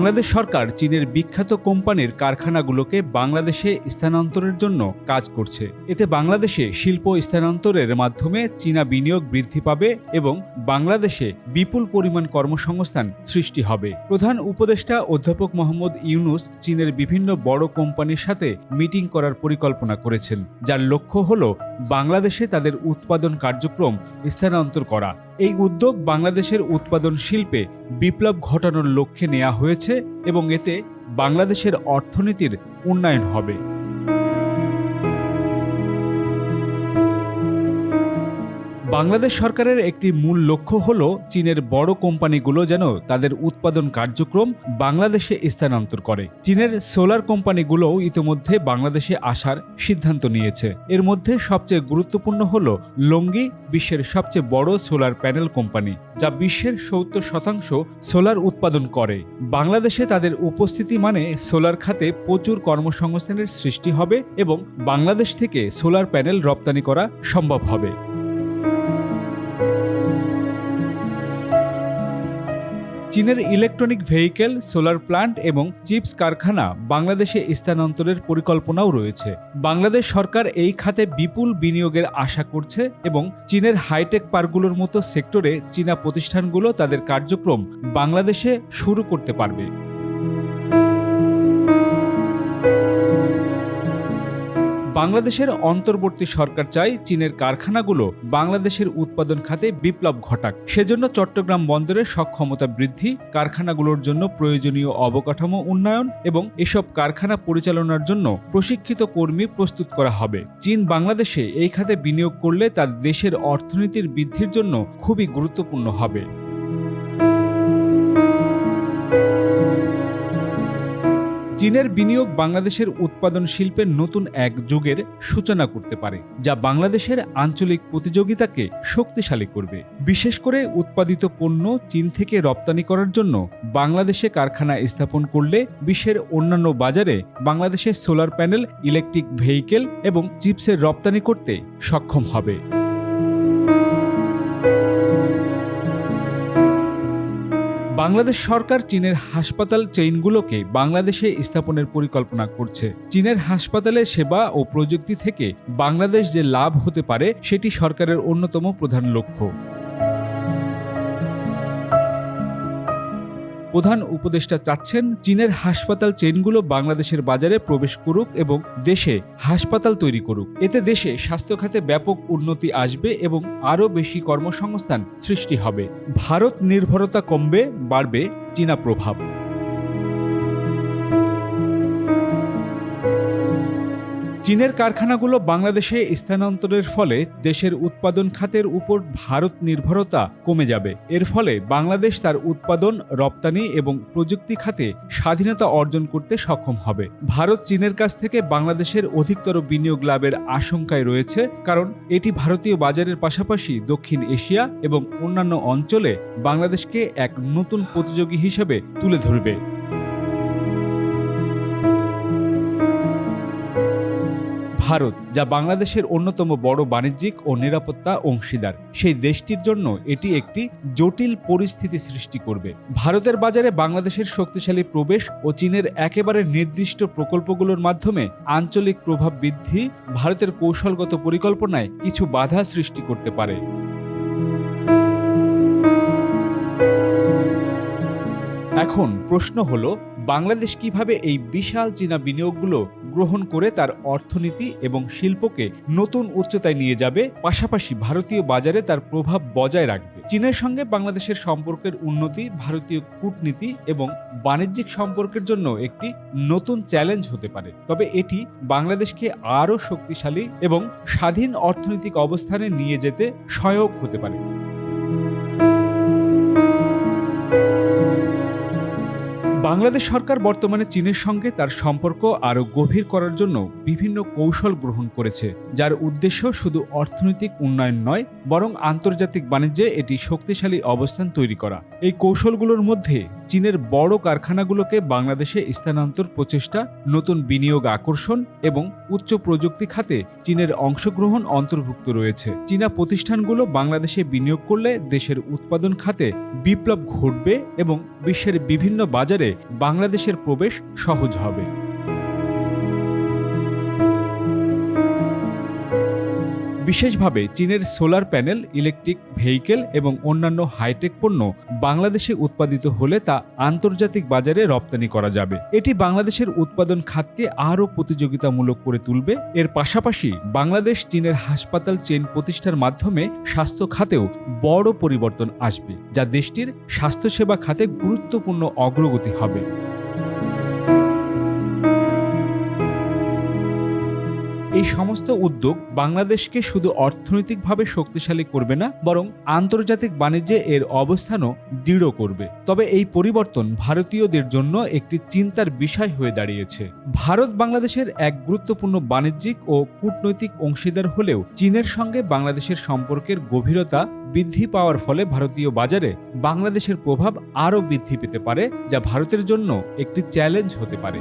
বাংলাদেশ সরকার চীনের বিখ্যাত কোম্পানির কারখানাগুলোকে বাংলাদেশে স্থানান্তরের জন্য কাজ করছে। এতে বাংলাদেশে শিল্প স্থানান্তরের মাধ্যমে চীনা বিনিয়োগ বৃদ্ধি পাবে এবং বাংলাদেশে বিপুল পরিমাণ কর্মসংস্থান সৃষ্টি হবে। প্রধান উপদেষ্টা অধ্যাপক মোহাম্মদ ইউনুস চীনের বিভিন্ন বড় কোম্পানির সাথে মিটিং করার পরিকল্পনা করেছেন, যার লক্ষ্য হল বাংলাদেশে তাদের উৎপাদন কার্যক্রম স্থানান্তর করা। এই উদ্যোগ বাংলাদেশের উৎপাদন শিল্পে বিপ্লব ঘটানোর লক্ষ্যে নেওয়া হয়েছে এবং এতে বাংলাদেশের অর্থনীতির উন্নয়ন হবে। বাংলাদেশ সরকারের একটি মূল লক্ষ্য হল চীনের বড় কোম্পানিগুলো যেন তাদের উৎপাদন কার্যক্রম বাংলাদেশে স্থানান্তর করে। চীনের সোলার কোম্পানিগুলোও ইতিমধ্যে বাংলাদেশে আসার সিদ্ধান্ত নিয়েছে। এর মধ্যে সবচেয়ে গুরুত্বপূর্ণ হল লঙ্গি, বিশ্বের সবচেয়ে বড় সোলার প্যানেল কোম্পানি, যা বিশ্বের সত্তর শতাংশ সোলার উৎপাদন করে। বাংলাদেশে তাদের উপস্থিতি মানে সোলার খাতে প্রচুর কর্মসংস্থানের সৃষ্টি হবে এবং বাংলাদেশ থেকে সোলার প্যানেল রপ্তানি করা সম্ভব হবে। চীনের ইলেকট্রনিক ভেহিকেল, সোলার প্ল্যান্ট এবং চিপস কারখানা বাংলাদেশে স্থানান্তরের পরিকল্পনাও রয়েছে। বাংলাদেশ সরকার এই খাতে বিপুল বিনিয়োগের আশা করছে এবং চীনের হাইটেক পার্কগুলোর মতো সেক্টরে চীনা প্রতিষ্ঠানগুলো তাদের কার্যক্রম বাংলাদেশে শুরু করতে পারবে। বাংলাদেশের অন্তর্বর্তী সরকার চায় চীনের কারখানাগুলো বাংলাদেশের উৎপাদন খাতে বিপ্লব ঘটাক। সেজন্য চট্টগ্রাম বন্দরের সক্ষমতা বৃদ্ধি, কারখানাগুলোর জন্য প্রয়োজনীয় অবকাঠামো উন্নয়ন এবং এসব কারখানা পরিচালনার জন্য প্রশিক্ষিত কর্মী প্রস্তুত করা হবে। চীন বাংলাদেশে এই খাতে বিনিয়োগ করলে তার দেশের অর্থনীতির বৃদ্ধির জন্য খুবই গুরুত্বপূর্ণ হবে। চীনের বিনিয়োগ বাংলাদেশের উৎপাদন শিল্পের নতুন এক যুগের সূচনা করতে পারে, যা বাংলাদেশের আঞ্চলিক প্রতিযোগিতাকে শক্তিশালী করবে। বিশেষ করে উৎপাদিত পণ্য চীন থেকে রপ্তানি করার জন্য বাংলাদেশে কারখানা স্থাপন করলে বিশ্বের অন্যান্য বাজারে বাংলাদেশের সোলার প্যানেল, ইলেকট্রিক ভেহিকেল এবং চিপসের রপ্তানি করতে সক্ষম হবে। বাংলাদেশ সরকার চীনের হাসপাতাল চেইনগুলোকে বাংলাদেশে স্থাপনের পরিকল্পনা করছে। চীনের হাসপাতালে সেবা ও প্রযুক্তি থেকে বাংলাদেশ যে লাভ হতে পারে, সেটি সরকারের অন্যতম প্রধান লক্ষ্য। প্রধান উপদেষ্টা চাচ্ছেন চীনের হাসপাতাল চেনগুলো বাংলাদেশের বাজারে প্রবেশ করুক এবং দেশে হাসপাতাল তৈরি করুক। এতে দেশে স্বাস্থ্য খাতে ব্যাপক উন্নতি আসবে এবং আরও বেশি কর্মসংস্থান সৃষ্টি হবে। ভারত নির্ভরতা কমবে, বাড়বে চীনা প্রভাব। চীনের কারখানাগুলো বাংলাদেশে স্থানান্তরের ফলে দেশের উৎপাদন খাতের উপর ভারত নির্ভরতা কমে যাবে। এর ফলে বাংলাদেশ তার উৎপাদন, রপ্তানি এবং প্রযুক্তি খাতে স্বাধীনতা অর্জন করতে সক্ষম হবে। ভারত চীনের কাছ থেকে বাংলাদেশের অধিকতর বিনিয়োগ লাভের আশঙ্কায় রয়েছে, কারণ এটি ভারতীয় বাজারের পাশাপাশি দক্ষিণ এশিয়া এবং অন্যান্য অঞ্চলে বাংলাদেশকে এক নতুন প্রতিযোগী হিসেবে তুলে ধরবে। ভারত, যা বাংলাদেশের অন্যতম বড় বাণিজ্যিক ও নিরাপত্তা অংশীদার। সেই দেশটির জন্য এটি একটি জটিল পরিস্থিতি সৃষ্টি করবে। ভারতের বাজারে বাংলাদেশের শক্তিশালী প্রবেশ ও চীনের একেবারে নির্দিষ্ট প্রকল্পগুলোর মাধ্যমে আঞ্চলিক প্রভাব বৃদ্ধি ভারতের কৌশলগত পরিকল্পনায় কিছু বাধা সৃষ্টি করতে পারে। এখন প্রশ্ন হলো, বাংলাদেশ কীভাবে এই বিশাল চীনা বিনিয়োগগুলো গ্রহণ করে তার অর্থনীতি এবং শিল্পকে নতুন উচ্চতায় নিয়ে যাবে, পাশাপাশি ভারতীয় বাজারে তার প্রভাব বজায় রাখবে। চীনের সঙ্গে বাংলাদেশের সম্পর্কের উন্নতি, ভারতীয় কূটনীতি এবং বাণিজ্যিক সম্পর্কের জন্য একটি নতুন চ্যালেঞ্জ হতে পারে। তবে এটি বাংলাদেশকে আরও শক্তিশালী এবং স্বাধীন অর্থনৈতিক অবস্থানে নিয়ে যেতে সহায়ক হতে পারে। বাংলাদেশ সরকার বর্তমানে চীনের সঙ্গে তার সম্পর্ক আরও গভীর করার জন্য বিভিন্ন কৌশল গ্রহণ করেছে, যার উদ্দেশ্য শুধু অর্থনৈতিক উন্নয়ন নয়, বরং আন্তর্জাতিক বাণিজ্যে এটি শক্তিশালী অবস্থান তৈরি করা। এই কৌশলগুলোর মধ্যে চীনের বড় কারখানাগুলোকে বাংলাদেশে স্থানান্তর প্রচেষ্টা, নতুন বিনিয়োগ আকর্ষণ এবং উচ্চ প্রযুক্তি খাতে চীনের অংশগ্রহণ অন্তর্ভুক্ত রয়েছে। চীনা প্রতিষ্ঠানগুলো বাংলাদেশে বিনিয়োগ করলে দেশের উৎপাদন খাতে বিপ্লব ঘটবে এবং বিশ্বের বিভিন্ন বাজারে বাংলাদেশের প্রবেশ সহজ হবে। বিশেষভাবে চীনের সোলার প্যানেল, ইলেকট্রিক ভেহিকেল এবং অন্যান্য হাইটেক পণ্য বাংলাদেশে উৎপাদিত হলে তা আন্তর্জাতিক বাজারে রপ্তানি করা যাবে। এটি বাংলাদেশের উৎপাদন খাতকে আরও প্রতিযোগিতামূলক করে তুলবে। এর পাশাপাশি বাংলাদেশ চীনের হাসপাতাল চেইন প্রতিষ্ঠার মাধ্যমে স্বাস্থ্য খাতেও বড় পরিবর্তন আসবে, যা দেশটির স্বাস্থ্যসেবা খাতে গুরুত্বপূর্ণ অগ্রগতি হবে। এই সমস্ত উদ্যোগ বাংলাদেশকে শুধু অর্থনৈতিকভাবে শক্তিশালী করবে না, বরং আন্তর্জাতিক বাণিজ্যে এর অবস্থানও দৃঢ় করবে। তবে এই পরিবর্তন ভারতীয়দের জন্য একটি চিন্তার বিষয় হয়ে দাঁড়িয়েছে। ভারত বাংলাদেশের এক গুরুত্বপূর্ণ বাণিজ্যিক ও কূটনৈতিক অংশীদার হলেও চীনের সঙ্গে বাংলাদেশের সম্পর্কের গভীরতা বৃদ্ধি পাওয়ার ফলে ভারতীয় বাজারে বাংলাদেশের প্রভাব আরও বৃদ্ধি পেতে পারে, যা ভারতের জন্য একটি চ্যালেঞ্জ হতে পারে।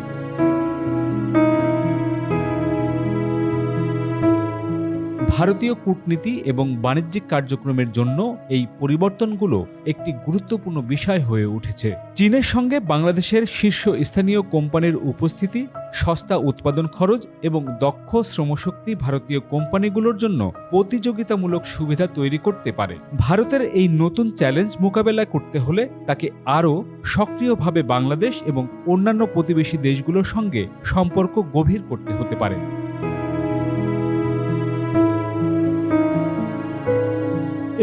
ভারতীয় কূটনীতি এবং বাণিজ্যিক কার্যক্রমের জন্য এই পরিবর্তনগুলো একটি গুরুত্বপূর্ণ বিষয় হয়ে উঠেছে। চীনের সঙ্গে বাংলাদেশের শীর্ষ স্থানীয় কোম্পানির উপস্থিতি, সস্তা উৎপাদন খরচ এবং দক্ষ শ্রমশক্তি ভারতীয় কোম্পানিগুলোর জন্য প্রতিযোগিতামূলক সুবিধা তৈরি করতে পারে। ভারতের এই নতুন চ্যালেঞ্জ মোকাবেলা করতে হলে তাকে আরও সক্রিয়ভাবে বাংলাদেশ এবং অন্যান্য প্রতিবেশী দেশগুলোর সঙ্গে সম্পর্ক গভীর করতে হতে পারে।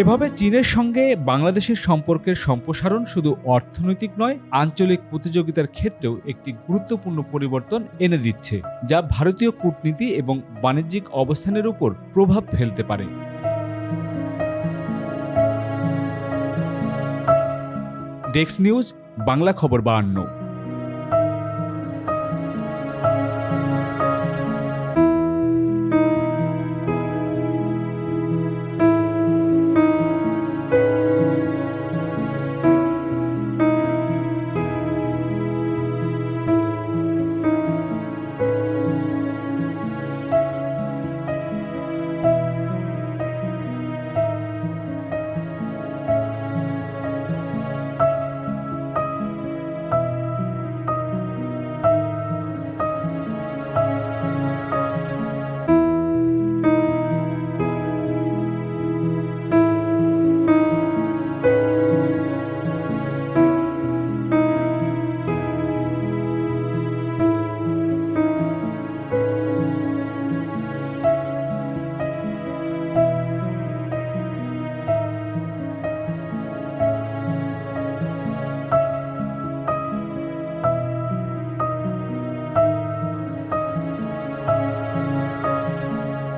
এভাবে চীনের সঙ্গে বাংলাদেশের সম্পর্কের সম্প্রসারণ শুধু অর্থনৈতিক নয়, আঞ্চলিক প্রতিযোগিতার ক্ষেত্রেও একটি গুরুত্বপূর্ণ পরিবর্তন এনে দিচ্ছে, যা ভারতীয় কূটনীতি এবং বাণিজ্যিক অবস্থানের উপর প্রভাব ফেলতে পারে। ডেক্স নিউজ, বাংলা খবর বাহান্ন